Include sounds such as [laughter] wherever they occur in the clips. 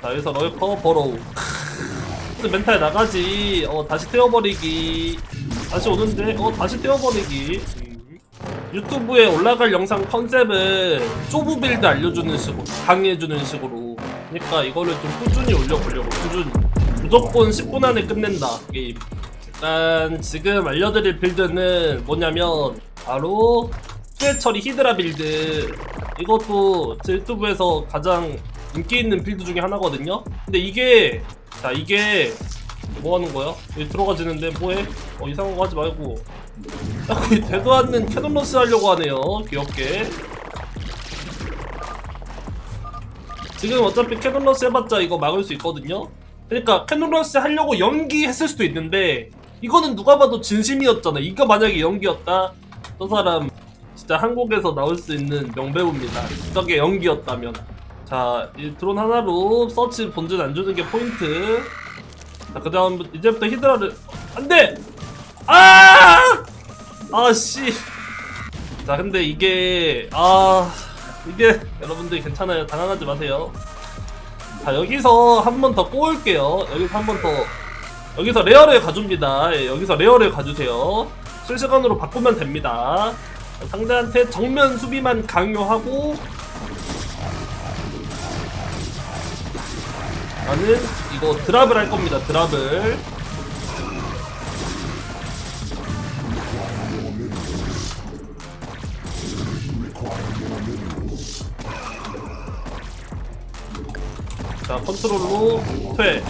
자 여기서 럴커 버로우 멘탈 나가지. 어 다시 떼어버리기. 다시 오는데 어 다시 떼어버리기. 유튜브에 올라갈 영상 컨셉은 쇼부 빌드 알려주는 식으로 강의해주는 식으로. 그러니까 이거를 좀 꾸준히 올려보려고. 꾸준히 무조건 10분 안에 끝낸다 게임. 일단 지금 알려드릴 빌드는 뭐냐면 바로 수혜 처리 히드라 빌드. 이것도 제 유튜브에서 가장 인기 있는 빌드 중에 하나거든요. 근데 이게 자 이게 뭐 하는 거야? 여기 들어가지는데 뭐해? 어 이상한 거 하지 말고. 야 거의 되도 않는 캐논러스 하려고 하네요. 귀엽게. 지금 어차피 캐논러스 해봤자 이거 막을 수 있거든요. 그러니까 캐논러스 하려고 연기했을 수도 있는데 이거는 누가 봐도 진심이었잖아. 이거 만약에 연기였다? 저 사람 진짜 한국에서 나올 수 있는 명배우입니다. 저게 연기였다면 자, 이 드론 하나로 서치 본진 안 주는 게 포인트. 자, 그 다음, 이제부터 히드라를. 안 돼! 아! 아, 씨. 자, 근데 이게, 아, 이게, 여러분들 괜찮아요. 당황하지 마세요. 자, 여기서 한 번 더 꼬을게요. 여기서 한 번 더. 여기서 레어를 가줍니다. 예, 여기서 레어를 가주세요. 실시간으로 바꾸면 됩니다. 상대한테 정면 수비만 강요하고 나는 이거 드랍을 할 겁니다. 드랍을. 자, 컨트롤로 퇴.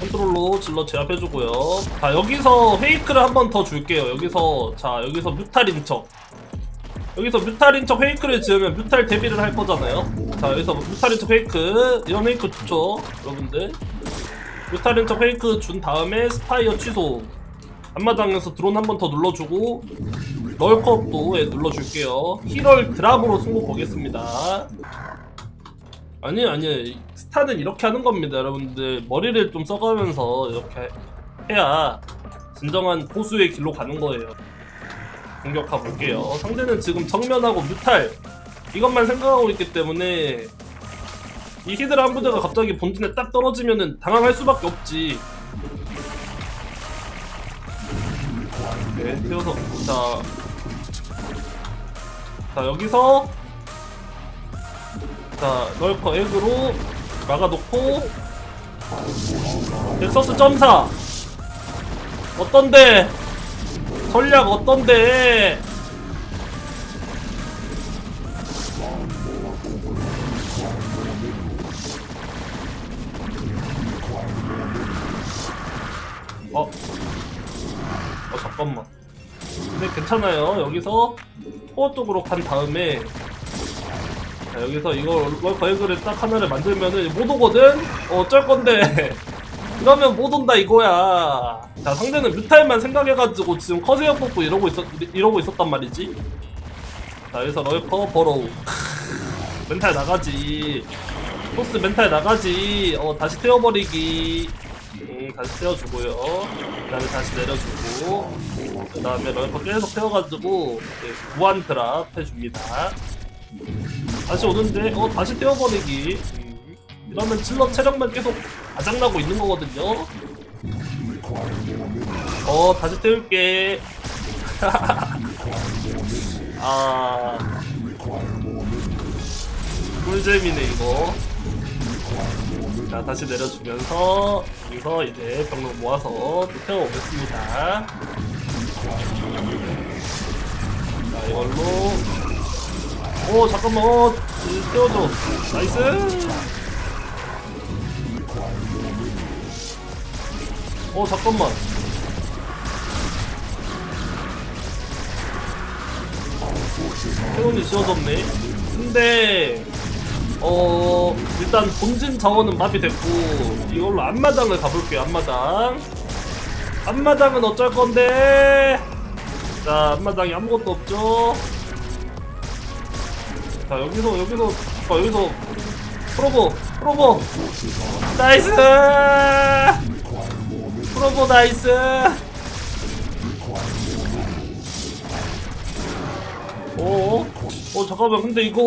컨트롤로 질러 제압해주고요. 자, 여기서 페이크를 한 번 더 줄게요. 여기서, 자, 여기서 뮤탈인 척. 여기서 뮤탈인 척 페이크를 지으면 뮤탈 데뷔를 할 거잖아요. 자 여기서 뮤탈인 척 페이크 이런 페이크 좋죠, 여러분들. 뮤탈인 척 페이크 준 다음에 스파이어 취소. 앞마당에서 드론 한 번 더 눌러주고 널컵도 예, 눌러줄게요. 히럴 드랍으로 승부 보겠습니다. 아니 아니 스타는 이렇게 하는 겁니다, 여러분들. 머리를 좀 써가면서 이렇게 해야 진정한 고수의 길로 가는 거예요. 공격하 볼게요. 상대는 지금 정면하고 뮤탈 이것만 생각하고 있기 때문에 이 히드라 한 부대가 갑자기 본진에 딱 떨어지면은 당황할 수밖에 없지. 네, 태워서 자, 자 여기서 자 널커 액으로 막아놓고 넥서스 점사 어떤데? 전략 어떤데? 잠깐만. 근데 괜찮아요. 여기서 코어 쪽으로 간 다음에 자, 여기서 이거 걸그를 딱 하나를 만들면은 못 오거든? 어, 어쩔 건데? [laughs] 이러면 못 온다 이거야. 자 상대는 뮤탈만 생각해가지고 지금 커세어 뽑고 이러고 있었 이러고 있었단 말이지. 자 여기서 럴커 버로우. [laughs] 멘탈 나가지. 토스 멘탈 나가지. 어 다시 태워버리기. 음 다시 태워주고요. 그 다음에 다시 내려주고. 그 다음에 럴커 계속 태워가지고 이제 무한 드랍 해줍니다. 다시 오는데 어 다시 태워버리기. 음, 이러면 질러 체력만 계속 아장나고 있는 거거든요. 어 다시 태울게. [laughs] 아 꿀잼이네 이거. 자 다시 내려주면서 여기서 이제 병력 모아서 또 태워오겠습니다. 자 이걸로. 오 잠깐만 어 태워줘. 나이스. 어 잠깐만. 태운이 지워졌네. 근데 어 일단 본진 자원은 마비 됐고 이걸로 앞마당을 가볼게요 앞마당 앞마당은 어쩔 건데? 자 앞마당이 아무것도 없죠? 자 여기서 여기서 어, 여기서 프로보 프로보. 나이스! 프로보 나이스! 오, 어 잠깐만. 근데 이거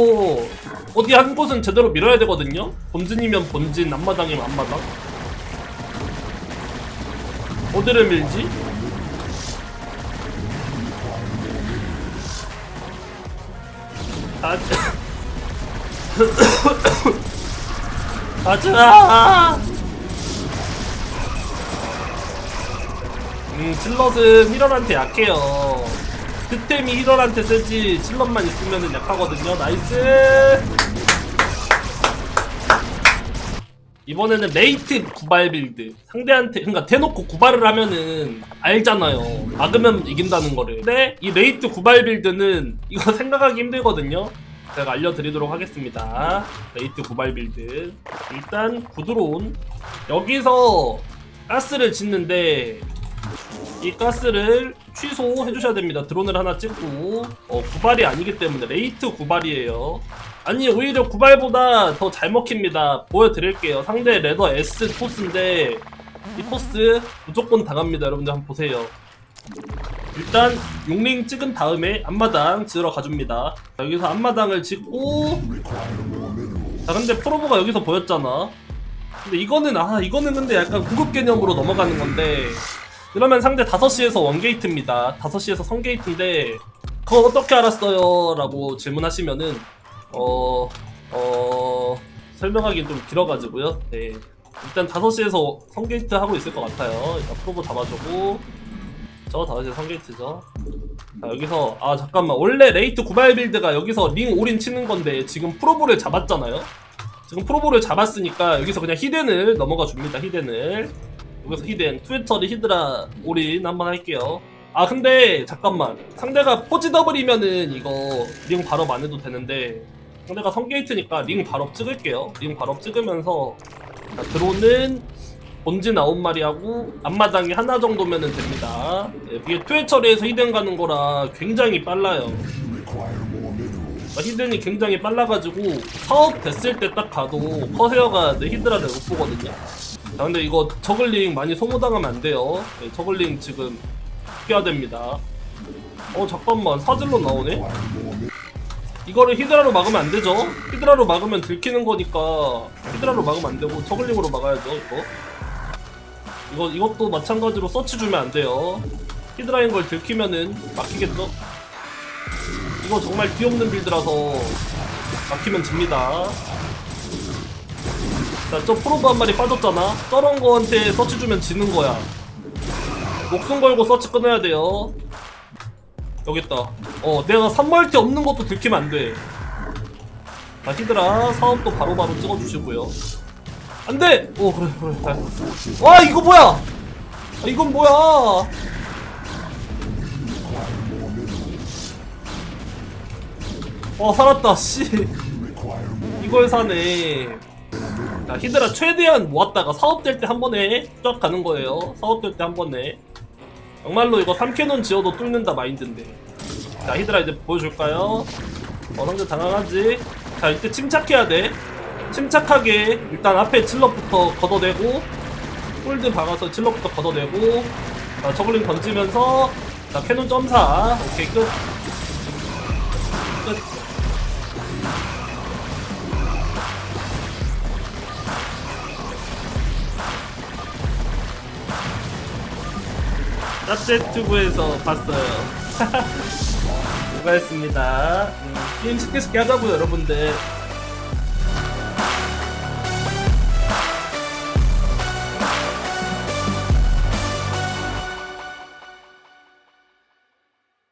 어디 한 곳은 제대로 밀어야 되거든요? 본진이면 본진 앞마당이면 앞마당 어디를 밀지? 아, 가자! [coughs] 음, 질럿은 힐러한테 약해요. 득템이 힐러한테 세지, 질럿만 있으면 약하거든요. 나이스! 이번에는 레이트 구발 빌드. 상대한테, 그러니까 대놓고 구발을 하면은 알잖아요. 막으면 이긴다는 거를. 근데 이 레이트 구발 빌드는 이거 생각하기 힘들거든요. 제가 알려드리도록 하겠습니다. 레이트 구발 빌드. 일단 구드론. 여기서 가스를 짓는데 이 가스를 취소해 주셔야 됩니다. 드론을 하나 찍고 어, 구발이 아니기 때문에 레이트 구발이에요. 아니 오히려 구발보다 더 잘 먹힙니다. 보여드릴게요. 상대 레더 S 토스인데 이 토스 무조건 당합니다. 여러분들 한번 보세요. 일단 용링 찍은 다음에 앞마당 지으러 가줍니다. 자, 여기서 앞마당을 짓고 자 근데 프로보가 여기서 보였잖아. 근데 이거는 아 이거는 근데 약간 구급 개념으로 넘어가는 건데 그러면 상대 5시에서 원게이트입니다. 5시에서 선게이트인데 그거 어떻게 알았어요? 라고 질문하시면은 어... 어... 설명하기 좀 길어가지고요. 네. 일단 5시에서 선게이트 하고 있을 것 같아요. 일단 프로보 잡아주고 저 5시에 선게이트죠. 자 여기서 아 잠깐만 원래 레이트 구발 빌드가 여기서 링 올인 치는 건데 지금 프로보를 잡았잖아요. 지금 프로보를 잡았으니까 여기서 그냥 히덴을 넘어가 줍니다. 히덴을 여기서 히덴 트위터리 히드라 올인 한번 할게요. 아 근데 잠깐만 상대가 포지 더블이면은 이거 링 발업 안 해도 되는데 상대가 선게이트니까 링 발업 찍을게요. 링 발업 찍으면서 자, 드론은 본진 아홉 마리하고 앞마당이 하나 정도면은 됩니다. 예, 이게 투회 처리에서 히든 가는 거라 굉장히 빨라요. 그러니까 히든이 굉장히 빨라가지고 사업 됐을 때 딱 가도 커세어가 내 히드라를 못 보거든요. 자 근데 이거 저글링 많이 소모당하면 안 돼요. 네, 저글링 지금 깨야 됩니다. 어 잠깐만 사질로 나오네. 이거를 히드라로 막으면 안 되죠. 히드라로 막으면 들키는 거니까 히드라로 막으면 안 되고 저글링으로 막아야죠 이거. 이거 이것도 마찬가지로 서치 주면 안 돼요. 히드라인 걸 들키면은 막히겠죠. 이거 정말 귀없는 빌드라서 막히면 집니다. 자, 저 프로브 한 마리 빠졌잖아. 저런 거한테 서치 주면 지는 거야. 목숨 걸고 서치 끊어야 돼요. 여기 있다. 어, 내가 3멀티 없는 것도 들키면 안 돼. 자, 히드라 사업도 바로 바로 찍어주시고요. 안 돼! 오, 그래, 그래. 잘. 와, 이거 뭐야! 아, 이건 뭐야! 어, 살았다, 씨. 이걸 사네. 자, 히드라 최대한 모았다가 사업될 때 한 번에 쫙 가는 거예요. 사업될 때 한 번에. 정말로 이거 3캐논 지어도 뚫는다 마인드인데. 자, 히드라 이제 보여줄까요? 어, 상대 당황하지? 자, 이때 침착해야 돼. 침착하게 일단 앞에 질럿부터 걷어내고 홀드 박아서 질럿부터 걷어내고 자, 저글링 던지면서 자, 캐논 점사. 오케이, 끝. 끝. 짭제튜브에서 봤어요. [laughs] 수고하셨습니다. 음, 게임 쉽게 쉽게 하자고요, 여러분들.